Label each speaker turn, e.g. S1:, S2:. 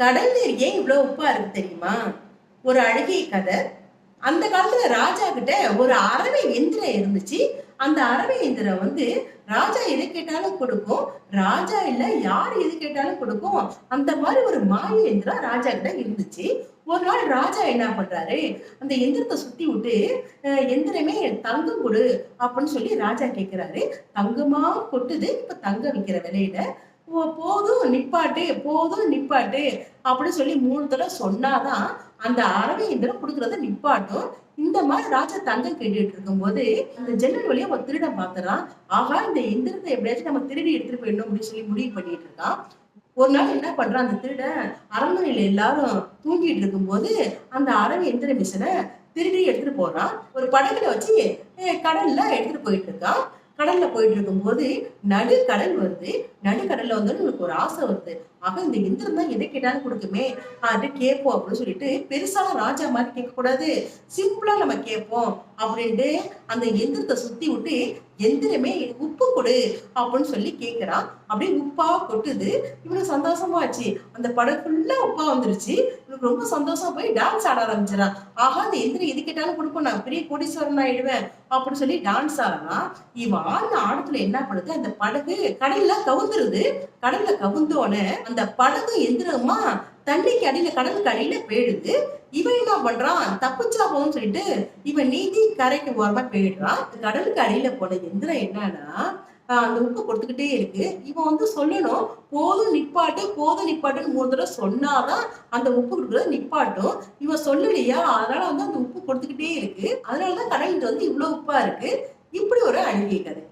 S1: கடல் நீர் ஏன் இவ்வளோ உப்பா இருக்கு தெரியுமா? ஒரு அழகிய கதை. அந்த காலத்துல ராஜா கிட்ட ஒரு அரவை எந்திரம் இருந்துச்சு. அந்த அரவை எந்திரம் வந்து ராஜா எது கேட்டாலும் கொடுக்கும். ராஜா இல்ல யார் எது கேட்டாலும் கொடுக்கும். அந்த மாதிரி ஒரு மாய எந்திரம் ராஜா கிட்ட இருந்துச்சு. ஒரு நாள் ராஜா என்ன பண்றாரு? அந்த எந்திரத்தை சுத்தி விட்டு எந்திரமே தங்கம் கொடு அப்படின்னு சொல்லி ராஜா கேட்கிறாரு தங்கமா கொட்டுது. இப்ப தங்கம் விக்கிற விலையில போதும் நிப்பாட்டு போதும் நிப்பாட்டு அப்படின்னு சொல்லி மூணு தடவை சொன்னாதான் அந்த அரவை கொடுக்கறத நிப்பாட்டும். இந்த மாதிரி ராஜா தங்கம் கேட்டுட்டு இருக்கும்போது அந்த ஜன்னல் வழியா ஒரு திருடன் பார்த்துறான். ஆகா இந்த எந்திரத்தை எப்படியாச்சும் நம்ம திருடி எடுத்துட்டு போயிடணும் அப்படின்னு சொல்லி முடிவு பண்ணிட்டு இருக்கான். ஒரு நாள் என்ன பண்றான் அந்த திருடன்? அரண்மனையில எல்லாரும் தூங்கிட்டு இருக்கும்போது அந்த அரவி எந்திர மிஷனை திருடி எடுத்துட்டு போறான். ஒரு படகுல வச்சு கடல்ல எடுத்துட்டு போயிட்டு இருக்கான். கடல்ல போயிட்டு இருக்கும்போது நடு கடல் வருது. நடு வந்து உங்களுக்கு ஒரு ஆசை வருது. ஆக இந்த இந்திரன் தான் எதை கேட்டாலும் கொடுக்குமே. அது கேட்போம் அப்படின்னு சொல்லிட்டு பெருசாலும் ராஜா மாதிரி கேட்க கூடாது சிம்பிளா நம்ம கேட்போம். அப்படின்ட்டு அந்த எந்திரத்தை சுத்தி விட்டு எந்திரமே உப்பு கொடு அப்படின்னு சொல்லி கேக்குறான் அப்படியே உப்பா கொட்டுது. இவனுக்கு சந்தோஷமாச்சு அந்த படம் ஃபுல்லா உப்பா வந்துருச்சு. இவனுக்கு ரொம்ப சந்தோஷமா போய் டான்ஸ் ஆட ஆரம்பிச்சிடான் ஆஹா அந்த எந்திரம் எது கேட்டாலும் கொடுப்போம். நான் பெரிய கோடீஸ்வரன் ஆயிடுவேன் அப்படின்னு சொல்லி டான்ஸ் ஆடுறான் இவன் ஆடின ஆடத்துல என்ன பண்ணுது? அந்த படகு கடல்ல கவுந்துருது. கடல்ல கவுந்தோடனே அந்த படகு எந்திரமா தண்ணிக்கு அடியில கடலுக்கு அடியில போயிடுது. இவன் என்ன பண்றான்? தப்பிச்சா போகும்னு சொல்லிட்டு இவன் நீந்தி கரைக்கு ஓரமா போயிடுறான். கடலுக்கு அடியில போன எந்திரம் என்னன்னா அந்த உப்பு கொடுத்துக்கிட்டே இருக்கு. இவன் வந்து சொல்லணும் போதும் நிப்பாட்டு போதும் நிப்பாட்டுன்னு மூணு தடவை சொன்னாதான் அந்த உப்பு கொடுக்குறது நிப்பாட்டும். இவன் சொல்லலையா? அதனால வந்து அந்த உப்பு கொடுத்துக்கிட்டே இருக்கு. அதனாலதான் கடல் வந்து இவ்வளவு உப்பா இருக்கு. இப்படி ஒரு அழுகை கதை.